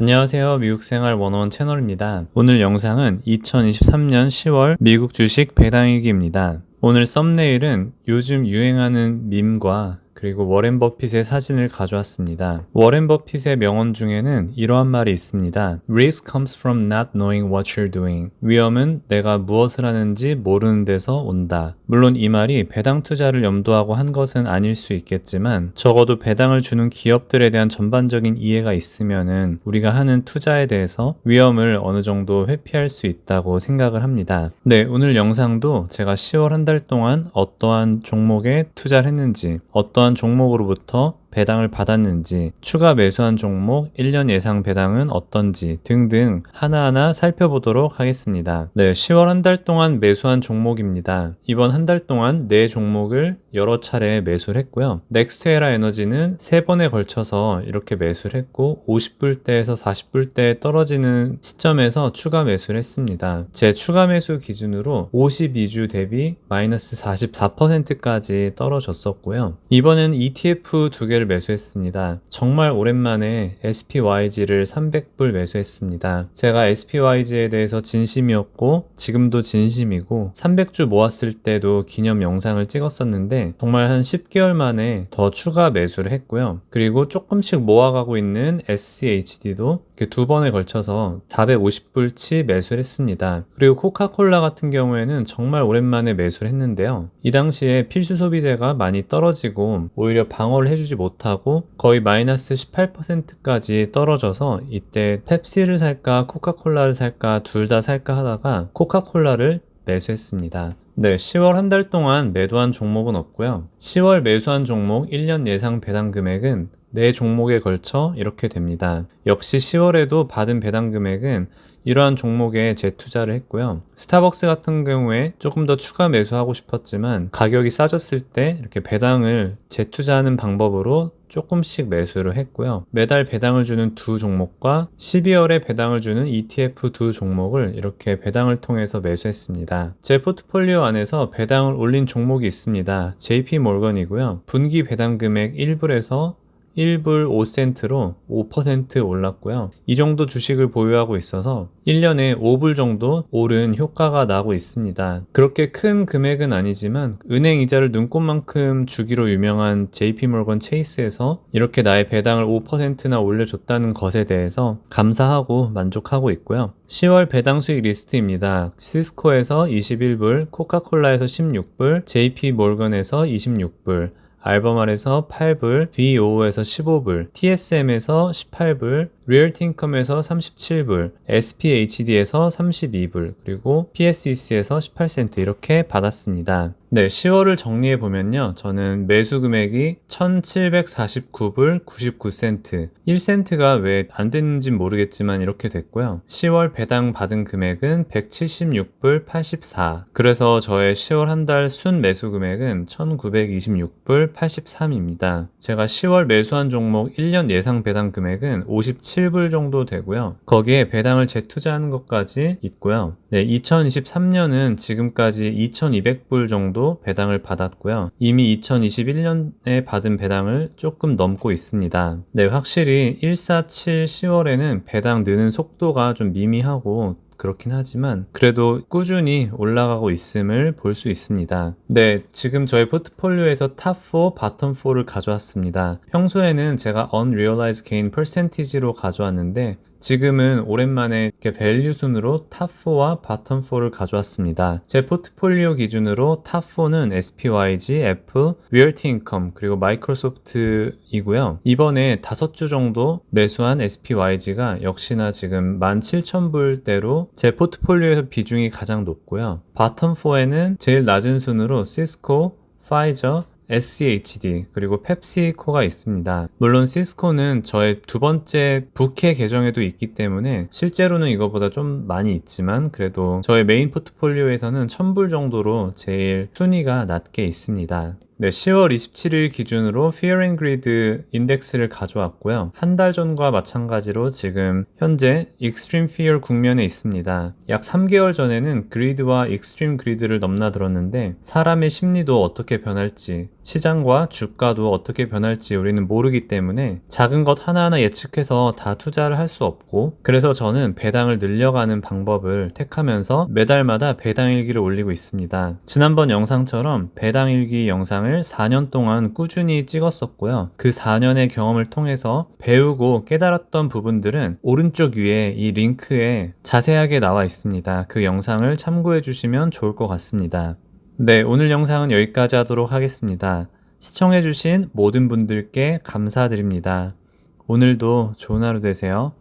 안녕하세요. 미국 생활 원어원 채널입니다. 오늘 영상은 2023년 10월 미국 주식 배당일기입니다. 오늘 썸네일은 요즘 유행하는 밈과 그리고 워렌 버핏의 사진을 가져왔습니다. 워렌 버핏의 명언 중에는 이러한 말이 있습니다. Risk comes from not knowing what you're doing. 위험은 내가 무엇을 하는지 모르는 데서 온다. 물론 이 말이 배당 투자를 염두하고 한 것은 아닐 수 있겠지만 적어도 배당을 주는 기업들에 대한 전반적인 이해가 있으면은 우리가 하는 투자에 대해서 위험을 어느 정도 회피할 수 있다고 생각을 합니다. 네, 오늘 영상도 제가 10월 한 달 동안 어떠한 종목에 투자를 했는지 어떠한 어떠한 종목으로부터 배당을 받았는지, 추가 매수한 종목 1년 예상 배당은 어떤지 등등 하나하나 살펴보도록 하겠습니다. 네, 10월 한 달 동안 매수한 종목입니다. 이번 한 달 동안 4 종목을 여러 차례 매수를 했고요. 넥스트에라 에너지는 3번에 걸쳐서 이렇게 매수를 했고 50불대에서 40불대 떨어지는 시점에서 추가 매수를 했습니다. 제 추가 매수 기준으로 52주 대비 마이너스 44%까지 떨어졌었고요. 이번엔 ETF 두개 를 매수했습니다. 정말 오랜만에 SPYG를 300불 매수했습니다. 제가 SPYG에 대해서 진심이었고 지금도 진심이고 300주 모았을 때도 기념 영상을 찍었었는데 정말 한 10개월 만에 더 추가 매수를 했고요. 그리고 조금씩 모아가고 있는 SCHD도 두 번에 걸쳐서 450불치 매수를 했습니다. 그리고 코카콜라 같은 경우에는 정말 오랜만에 매수를 했는데요. 이 당시에 필수 소비재가 많이 떨어지고 오히려 방어를 해주지 못하고 거의 마이너스 18%까지 떨어져서 이때 펩시를 살까 코카콜라를 살까 둘 다 살까 하다가 코카콜라를 매수했습니다. 네, 10월 한 달 동안 매도한 종목은 없고요. 10월 매수한 종목 1년 예상 배당 금액은 4 종목에 걸쳐 이렇게 됩니다. 역시 10월에도 받은 배당 금액은 이러한 종목에 재투자를 했고요. 스타벅스 같은 경우에 조금 더 추가 매수하고 싶었지만 가격이 싸졌을 때 이렇게 배당을 재투자하는 방법으로 조금씩 매수를 했고요. 매달 배당을 주는 두 종목과 12월에 배당을 주는 ETF 두 종목을 이렇게 배당을 통해서 매수했습니다. 제 포트폴리오 안에서 배당을 올린 종목이 있습니다. JP 몰건이고요. 분기 배당 금액 1불에서 1불 5센트로 5% 올랐고요. 이 정도 주식을 보유하고 있어서 1년에 5불 정도 오른 효과가 나고 있습니다. 그렇게 큰 금액은 아니지만 은행 이자를 눈꽃만큼 주기로 유명한 JP몰건 체이스에서 이렇게 나의 배당을 5%나 올려줬다는 것에 대해서 감사하고 만족하고 있고요. 10월 배당 수익 리스트입니다. 시스코에서 21불, 코카콜라에서 16불, JP몰건에서 26불, 알버말에서 8불, BO에서 15불, TSM에서 18불, 리얼틴컴에서 37불, SPHD에서 32불, 그리고 PSEC에서 18센트 이렇게 받았습니다. 네, 10월을 정리해 보면요. 저는 매수 금액이 1749불 99센트. 1센트가 왜 안 됐는지 모르겠지만 이렇게 됐고요. 10월 배당 받은 금액은 176불 84. 그래서 저의 10월 한 달 순 매수 금액은 1926불 83입니다. 제가 10월 매수한 종목 1년 예상 배당 금액은 57불 정도 되고요. 거기에 배당을 재투자하는 것까지 있고요. 네, 2023년은 지금까지 2200불 정도 정도 배당을 받았고요. 이미 2021년에 받은 배당을 조금 넘고 있습니다. 네, 확실히 147 10월에는 배당 느는 속도가 좀 미미하고 그렇긴 하지만 그래도 꾸준히 올라가고 있음을 볼 수 있습니다. 네, 지금 저희 포트폴리오에서 탑4, 바텀4를 가져왔습니다. 평소에는 제가 unrealized gain percentage로 가져왔는데 지금은 오랜만에 이렇게 밸류 순으로 탑4와 바텀4를 가져왔습니다. 제 포트폴리오 기준으로 탑4는 SPYG, F, Realty Income, 그리고 마이크로소프트이고요. 이번에 5주 정도 매수한 SPYG가 역시나 지금 17,000불대로 제 포트폴리오에서 비중이 가장 높고요. 바텀4에는 제일 낮은 순으로 시스코, 파이저, SCHD 그리고 펩시코가 있습니다. 물론 시스코는 저의 두 번째 부캐 계정에도 있기 때문에 실제로는 이거보다 좀 많이 있지만 그래도 저의 메인 포트폴리오에서는 1000불 정도로 제일 순위가 낮게 있습니다. 네, 10월 27일 기준으로 Fear and Greed 인덱스를 가져왔고요. 한 달 전과 마찬가지로 지금 현재 Extreme Fear 국면에 있습니다. 약 3개월 전에는 Greed와 Extreme Greed를 넘나들었는데 사람의 심리도 어떻게 변할지 시장과 주가도 어떻게 변할지 우리는 모르기 때문에 작은 것 하나하나 예측해서 다 투자를 할 수 없고 그래서 저는 배당을 늘려가는 방법을 택하면서 매달마다 배당일기를 올리고 있습니다. 지난번 영상처럼 배당일기 영상을 4년 동안 꾸준히 찍었었고요. 그 4년의 경험을 통해서 배우고 깨달았던 부분들은 오른쪽 위에 이 링크에 자세하게 나와 있습니다. 그 영상을 참고해 주시면 좋을 것 같습니다. 네, 오늘 영상은 여기까지 하도록 하겠습니다. 시청해 주신 모든 분들께 감사드립니다. 오늘도 좋은 하루 되세요.